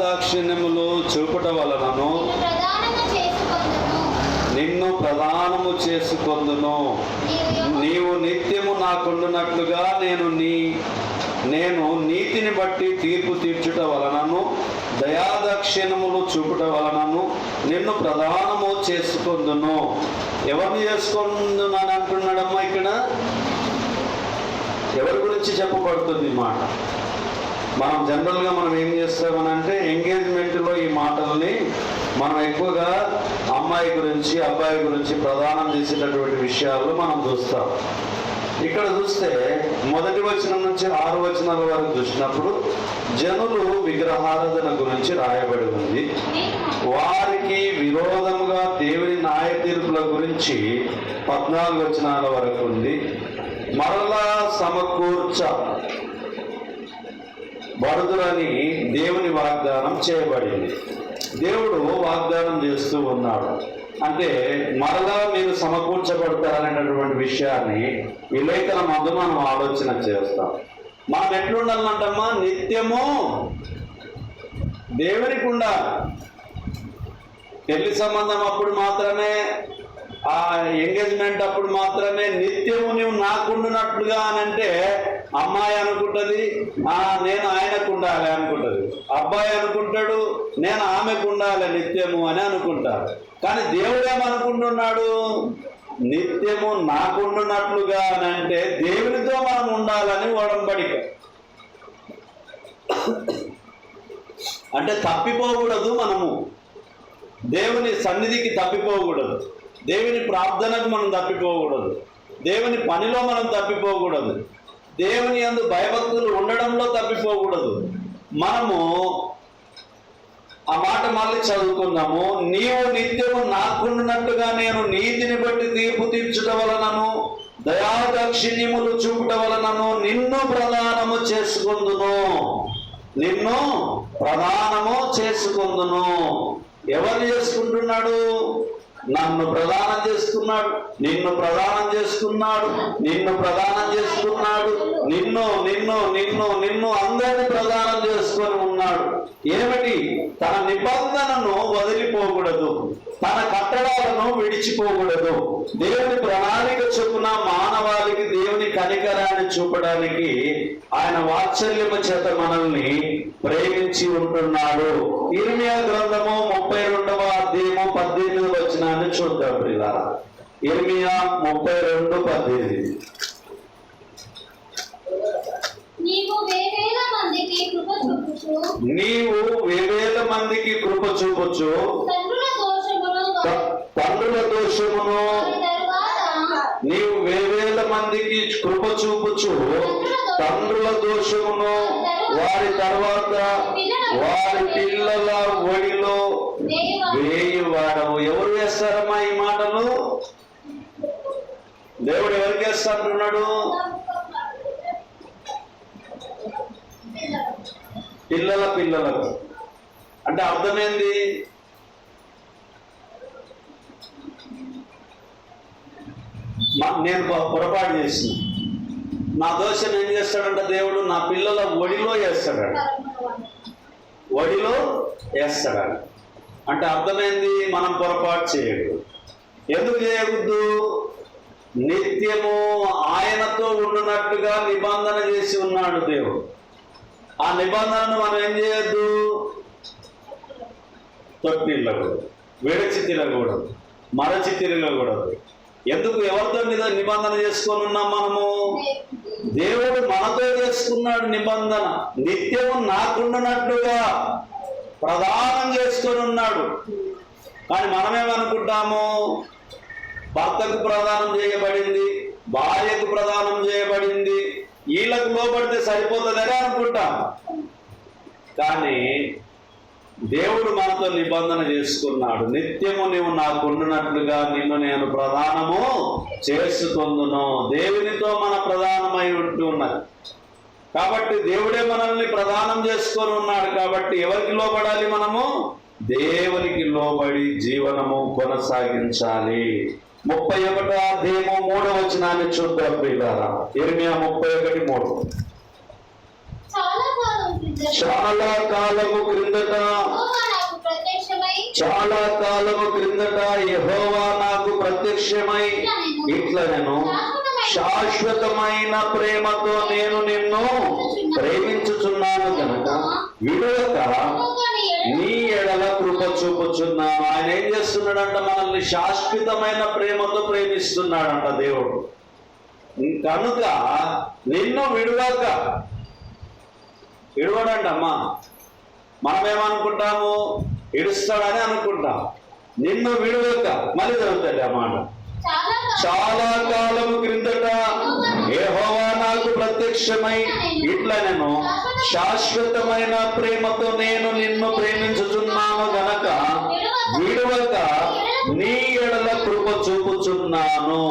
దాక్షిణ్యములు చూపుట వలనను నిన్ను ప్రదానము చేసుకొందును. చేసుకొందును నీవు నిత్యము నాకుండునట్లుగా నేను నీ నేను నీతిని బట్టి తీర్పు తీర్చుట వలనను దయాదక్షిణములు చూపుట వలనను నిన్ను ప్రధానము చేసుకొందును. ఎవరిని చేసుకుందునని అంటున్నాడమ్మా ఇక్కడ? ఎవరి గురించి చెప్పబడుతుంది మాట? మనం జనరల్గా మనం ఏం చేస్తామనంటే ఎంగేజ్మెంట్లో ఈ మాటల్ని మనం ఎక్కువగా అమ్మాయి గురించి అబ్బాయి గురించి ప్రదానం చేసేటటువంటి విషయాలు మనం చూస్తాం. ఇక్కడ చూస్తే మొదటి వచనం నుంచి ఆరు వచనాల వరకు చూసినప్పుడు జనులు విగ్రహారాధన గురించి రాయబడి ఉంది. వారికి విరోధముగా దేవుని న్యాయ తీర్పుల గురించి పద్నాలుగు వచనాల వరకు ఉంది. మరలా సమకూర్చ బడుదులని దేవుని వాగ్దానం చేయబడింది. దేవుడు వాగ్దానం చేస్తూ ఉన్నాడు. అంటే మరలా మీరు సమకూర్చబడతారనేటటువంటి విషయాన్ని ఈ లేఖన మందు మనం ఆలోచన చేస్తాం. మనం ఎట్లుండాలంటమ్మా? నిత్యము దేవునికి ఉండాలి. పెళ్ళి సంబంధం అప్పుడు మాత్రమే ఆ ఎంగేజ్మెంట్ అప్పుడు మాత్రమే నిత్యము నువ్వు నాకుండునట్లుగా అని అంటే అమ్మాయి అనుకుంటది నేను ఆయనకు ఉండాలి అనుకుంటది. అబ్బాయి అనుకుంటాడు నేను ఆమెకు ఉండాలి నిత్యము అని అనుకుంటాడు కానీ దేవుడు ఏమనుకుంటున్నాడు? నిత్యము నాకుండునట్లుగా అని అంటే దేవునితో మనం ఉండాలని ఒడంబడిక. అంటే తప్పిపోకూడదు మనము. దేవుని సన్నిధికి తప్పిపోకూడదు. దేవుని ప్రార్థనకు మనం తప్పిపోకూడదు. దేవుని పనిలో మనం తప్పిపోకూడదు. దేవుని అందు భయభక్తులు ఉండడంలో తప్పిపోకూడదు. మనము ఆ మాట మళ్ళీ చదువుకున్నాము నీవు నిత్యము నాకుండునట్టుగా నేను నీతిని బట్టి తీర్పు తీర్చుట వలనను దయాదాక్షిణ్యములు చూపుట వలనను నిన్ను ప్రధానము చేసుకుందును. నిన్ను ప్రధానము చేసుకుందును. ఎవరు చేసుకుంటున్నాడు? నన్ను ప్రదానం చేసుకున్నాడు నిన్ను ప్రదానం చేసుకున్నాడు నిన్ను ప్రదానం చేసుకున్నాడు నిన్ను నిన్ను నిన్ను నిన్ను అందరిని ప్రదానం చేసుకొని ఉన్నాడు. ఏమిటి? తన నిబంధనను వదిలిపోకూడదు. తన కట్టడాలను విడిచిపోకూడదు. దేవుని ప్రణాళిక చొప్పున మానవాళికి దేవుని కనికరాన్ని చూపడానికి ఆయన వాత్సల్యము చేత మనల్ని ప్రేమించి ఉంటున్నాడు. ఇర్మియా గ్రంథము ముప్పై రెండవ అధ్యయము పద్దెనిమిది వచనాన్ని చూద్దాం ఇలా ఇర్మియా ముప్పై రెండు పద్దెనిమిది నీవు వేవేల మందికి కృప చూపుచు నీవు వేవేల మందికి కృప చూపొచ్చు. తండ్రుల దోషమును నీవు వేవేల మందికి కృప చూపుచు తండ్రుల దోషమును వారి తర్వాత వారి పిల్లల ఒడిలో వేయువాడవు ఎవరు వేస్తారమ్మా ఈ మాటలు? దేవుడు ఎవరికి వేస్తా పిల్లల పిల్లలకు. అంటే అర్థమైంది? నేను పొ- పొరపాటు చేసిన. నా దోషం ఏం చేస్తాడంట దేవుడు? నా పిల్లల ఒడిలో వేస్తాడంట ఒడిలో వేస్తాడంట అంటే అర్థమైంది? మనం పొరపాటు చేయడు. ఎందుకు చేయకూడదు? నిత్యము ఆయనతో ఉండునట్టుగా నిబంధన చేసి ఉన్నాడు దేవుడు. ఆ నిబంధనను మనం ఏం చేయొద్దు? తొట్టిల్లకూడదు విడచి తిరగకూడదు మరచి తిరగకూడదు ఎందుకు ఎవరితో మీద నిబంధన చేసుకొని ఉన్నాం మనము? దేవుడు మనతో చేసుకున్నాడు నిబంధన. నిత్యము నాకుండునట్టుగా ప్రదానం చేసుకొని ఉన్నాడు. కానీ మనమేమనుకుంటాము? భర్తకు ప్రదానం చేయబడింది భార్యకు ప్రదానం చేయబడింది వీళ్ళకు లోపడితే సరిపోతుందని అనుకుంటాం. కానీ దేవుడు మనతో నిబంధన చేసుకున్నాడు. నిత్యము నీవు నాకుండునట్లుగా నిన్ను నేను ప్రధానము చేసుకుందును. దేవునితో మన ప్రధానమై ఉంటున్నది కాబట్టి దేవుడే మనల్ని ప్రదానం చేసుకొని ఉన్నాడు కాబట్టి ఎవరికి లోపడాలి మనము? దేవునికి లోబడి జీవనము కొనసాగించాలి. ముప్పై ఒకటో అధ్యాయము మూడవ వచనాన్ని చూద్దాం ప్రియులారా. ఇరవై ముప్పై ఒకటి మూడు. చాలా కాలము క్రింద క్రిందట చాలా కాలము క్రిందట యెహోవా నాకు ప్రత్యక్షమై ఇట్లా నేను శాశ్వతమైన ప్రేమతో నేను నిన్ను ప్రేమించుచున్నాను కనుక విడువక నీ ఎడల కృప చూపుచున్నాను. ఆయన ఏం చేస్తున్నాడంట? మనల్ని శాశ్వతమైన ప్రేమతో ప్రేమిస్తున్నాడంట దేవుడు. కనుక నిన్ను విడువక విడవడండి అమ్మా మనం ఏమనుకుంటాము ఇడుస్తాడని అనుకుంటాం. నిన్ను విడువక మళ్ళీ జరుగుతాడు ఆ చాలా కాలం క్రిందట ఏహోవా నాకు ప్రత్యక్షమై ఇట్లా నేను శాశ్వతమైన ప్రేమతో నేను నిన్ను ప్రేమించుచున్నాను గనక విడువక నీ ఎడల కృప చూపుచున్నాను.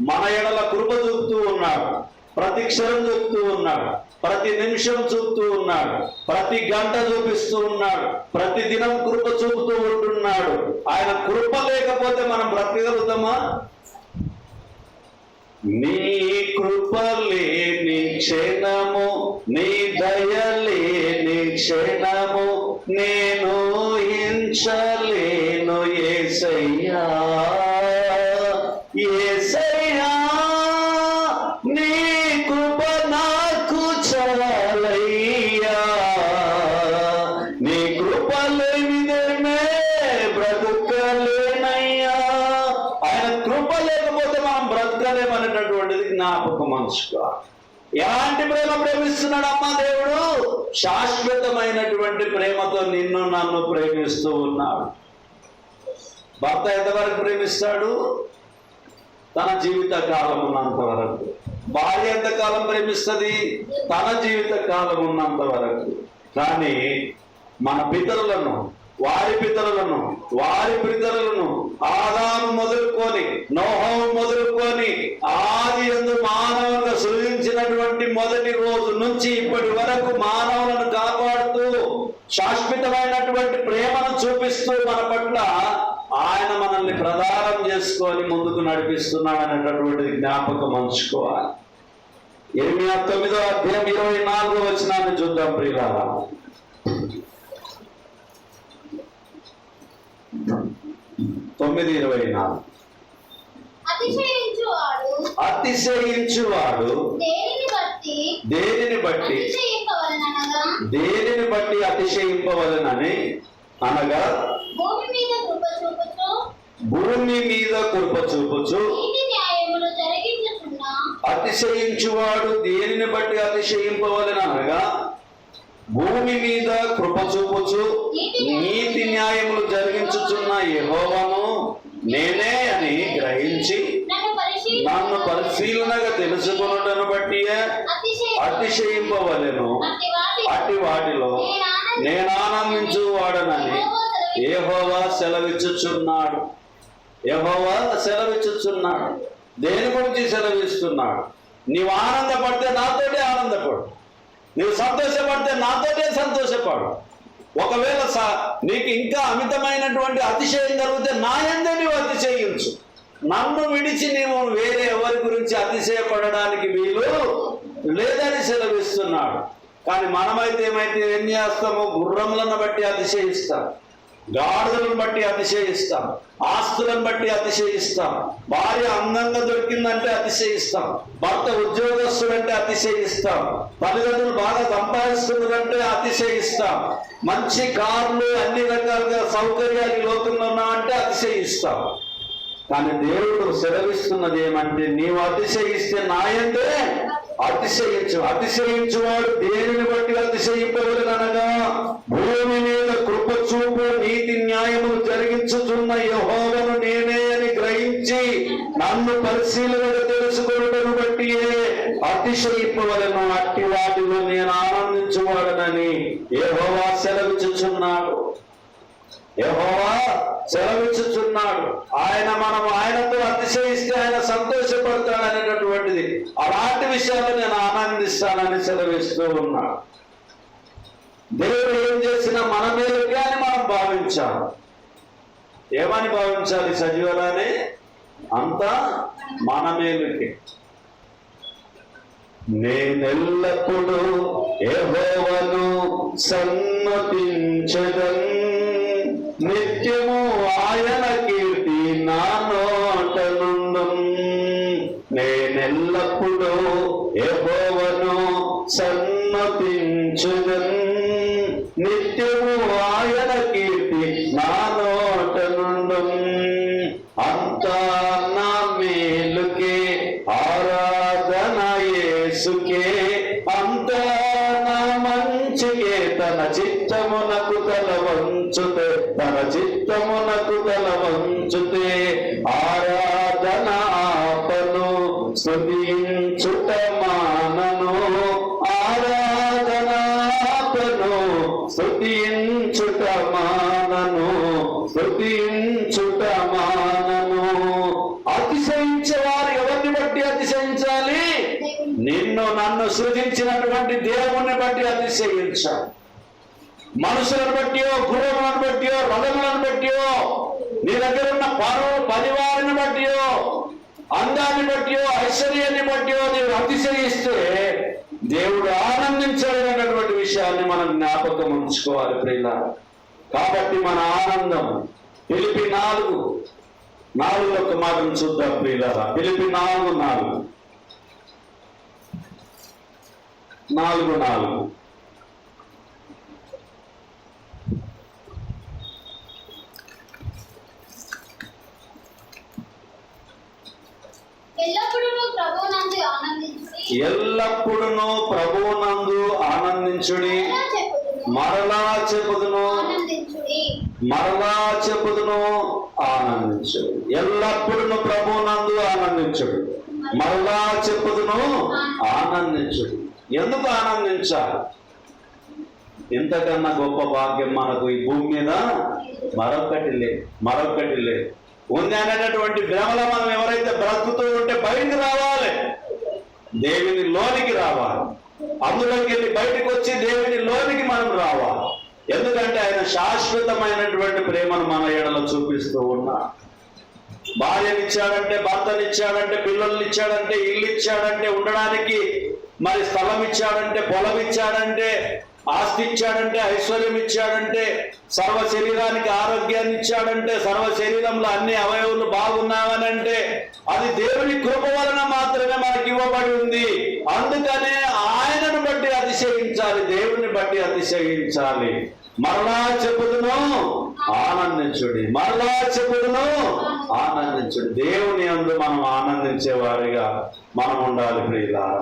మన ఎడల కృప చూపుతూ ఉన్నాడు. ప్రతి క్షణం చూపుతూ ఉన్నాడు. ప్రతి నిమిషం చూపుతూ ఉన్నాడు. ప్రతి గంట చూపిస్తూ ఉన్నాడు. ప్రతి దినం కృప చూపుతూ ఉంటున్నాడు. ఆయన కృప లేకపోతే మనం బ్రతకగలుగుతామా? నీ కృపలేని క్షణము నీ దయలేని క్షణము నేను హింసలేను ఏసయ్యా. ఎలాంటి ప్రేమ ప్రేమిస్తున్నాడమ్మా దేవుడు? శాశ్వతమైనటువంటి ప్రేమతో నిన్ను నన్ను ప్రేమిస్తూ ఉన్నాడు. భర్త ఎంతవరకు ప్రేమిస్తాడు? తన జీవిత కాలం ఉన్నంత వరకు. భార్య ఎంతకాలం ప్రేమిస్తుంది? తన జీవిత కాలం ఉన్నంత వరకు. కానీ మన పితరులను వారి పితరులను వారి పితరులను ఆదాము మొదలుకొని నోహం మొదలుకొని ఆది ఎందు మానవులను సృజించినటువంటి మొదటి రోజు నుంచి ఇప్పటి వరకు మానవులను కాపాడుతూ శాశ్వతమైనటువంటి ప్రేమను చూపిస్తూ మన పట్ల ఆయన మనల్ని ప్రదానం చేసుకొని ముందుకు నడిపిస్తున్నాడు అనేటటువంటి జ్ఞాపకం ఉంచుకోవాలి ఎనిమిది తొమ్మిదో అధ్యాయం ఇరవై నాలుగో వచ్చినాన్ని చూద్దాం ప్రియులారా. తొమ్మిది ఇరవై నాలుగు. అతిశయించువాడు దేనిని బట్టి? దేనిని బట్టి? అతిశయింపవలనని? అనగా భూమి మీద కృప చూపుచు. అతిశయించువాడు దేనిని బట్టి అతిశయింపవలెను అనగా భూమి మీద కృప చూపుచు. నీతి న్యాయములు జరిగించుచున్న యెహోవాను నేనే అని గ్రహించి నన్ను పరిశీలి నన్ను పరిశీలనగా తెలుసుకొనుటను బట్టి అతిశయ. అతిశయింపవలెను. అట్టి వాటి అట్టి వాటిలో నేను ఆనందించు వాడనని యెహోవా సెలవిచ్చుచున్నాడు. యెహోవా సెలవిచ్చుచున్నాడు. దేని గురించి సెలవిస్తున్నాడు? నీవు ఆనందపడితే నాతోటే ఆనందపడు. నీవు సంతోషపడితే నాతోటే సంతోషపడు. ఒకవేళ స- నీకు ఇంకా అమితమైనటువంటి అతిశయం కలిగితే నా ఎందే నీవు అతిశయించు. నన్ను విడిచి నీవు వేరే ఎవరి గురించి అతిశయపడడానికి వీలు లేదని సెలవిస్తున్నాడు. కానీ మనమైతే ఏమైతే ఏం చేస్తాము గుర్రములను బట్టి అతిశయిస్తాం. గాడులను బట్టి అతిశయిస్తాం ఆస్తులను బట్టి అతిశయిస్తాం భార్య అందంగా దొరికిందంటే అతిశయిస్తాం భర్త ఉద్యోగస్తుడంటే అతిశయిస్తాం తల్లిదండ్రులు బాగా సంపాదిస్తున్నారంటే అతిశయిస్తాం మంచి కార్లు అన్ని రకాలుగా సౌకర్యాలు ఈ లోకంలో ఉన్నామంటే అతిశయిస్తాం. కానీ దేవుడు సెలవిస్తున్నది ఏమంటే నీవు అతిశయిస్తే నాయందే అతిశయించు అతిశయించువాడు దేనిని బట్టి అతిశయింపవలనగా భూమి మీద కృప న్యాయము జరిగించుతున్న యహోవను నేనే అని గ్రహించి నన్ను పరిశీలనగా తెలుసుకొనుటను బట్టి అతిశయింపవలను అట్టి వాటిలో నేను ఆనందించువాడనని యహోవా సెలవిచ్చుచున్నాడు. యహోవా సెలవిచ్చుచున్నాడు. ఆయన మనం ఆయనతో అతిశయిస్తే ఆయన సంతోషపడతాడు అనేటటువంటిది అలాంటి విషయాలు నేను ఆనందిస్తానని సెలవిస్తూ ఉన్నాడు. దేవుడు ఏం చేసినా మన మేలుకే అని మనం భావించాలి ఏమని భావించాలి సజీవరాని అంతా మన మేలుకే. నేనెల్లప్పుడూ యెహోవాను సన్నతించదన్ నిత్యము ఆయన కీర్తి నా నోట నేనెల్లప్పుడూ యెహోవాను సన్నతించదన్ చిత్తమునకు కలవంచుతే తన చిత్తమునకు కలవంచుతే ఆరాధన ఆపను స్తుతించుట మానను. ఆరాధన ఆపను స్తుతించుట మానను స్థుతించుట మానను. అతిశయించేవారు ఎవరిని బట్టి అతిశయించాలి? నిన్ను నన్ను సృజించినటువంటి దేవుణ్ణి బట్టి అతిశయించాలి. మనుషులను బట్టియో గుర్రములను బట్టియో రథములను బట్టియో నీ దగ్గర ఉన్న పరువు పరివారిని బట్టియో అందాన్ని బట్టియో ఐశ్వర్యాన్ని బట్టియో నీవు అతిశయిస్తే దేవుడు ఆనందించలేనటువంటి విషయాన్ని మనం జ్ఞాపకం ఉంచుకోవాలి ప్రియుల. కాబట్టి మన ఆనందం పిలిపి నాలుగు. నాలుగు ఒక మాటను చూద్దాం ప్రియులారా పిలిపి నాలుగు నాలుగు. నాలుగు నాలుగు. ఎల్లప్పుడూ ప్రభువునందు ఆనందించుడి. మరలా చెప్పుదును. ఆనందించుడి. మరలా చెప్పుదును. ఆనందించుడు. ఎల్లప్పుడూ ప్రభువునందు ఆనందించుడు. మరలా చెప్పుదును. ఆనందించుడు. ఎందుకు ఆనందించాలి? ఇంతకన్నా గొప్ప భాగ్యం మనకు ఈ భూమి మీద మరొకటి లేదు. మరొకటి లేదు. ఉంది అనేటటువంటి భ్రమలో మనం ఎవరైతే బ్రతుకుతూ ఉంటే బయటికి రావాలి. దేవుని లోనికి రావాలి. అందులోకి వెళ్ళి బయటకు వచ్చి దేవుని లోనికి మనం రావాలి. ఎందుకంటే ఆయన శాశ్వతమైనటువంటి ప్రేమను మన ఏడలో చూపిస్తూ ఉన్నా భార్యనిచ్చాడంటే భర్తనిచ్చాడంటే పిల్లల్ని ఇచ్చాడంటే ఇల్లు ఇచ్చాడంటే ఉండడానికి మరి స్థలం ఇచ్చాడంటే పొలం ఇచ్చాడంటే ఆస్తి ఇచ్చాడంటే ఐశ్వర్యం ఇచ్చాడంటే సర్వ శరీరానికి ఆరోగ్యాన్ని ఇచ్చాడంటే సర్వ శరీరంలో అన్ని అవయవులు బాగున్నావనంటే అది దేవుని కృప వలన మాత్రమే మనకి ఇవ్వబడి ఉంది. అందుకనే ఆయనను బట్టి అతిశయించాలి దేవుని బట్టి అతిశయించాలి. మరలా చెప్పుదును ఆనందించుడి. మరలా చెప్పుదును ఆనందించుడి. దేవుని అందు మనం ఆనందించే వారిగా మనం ఉండాలి ప్రియులారా.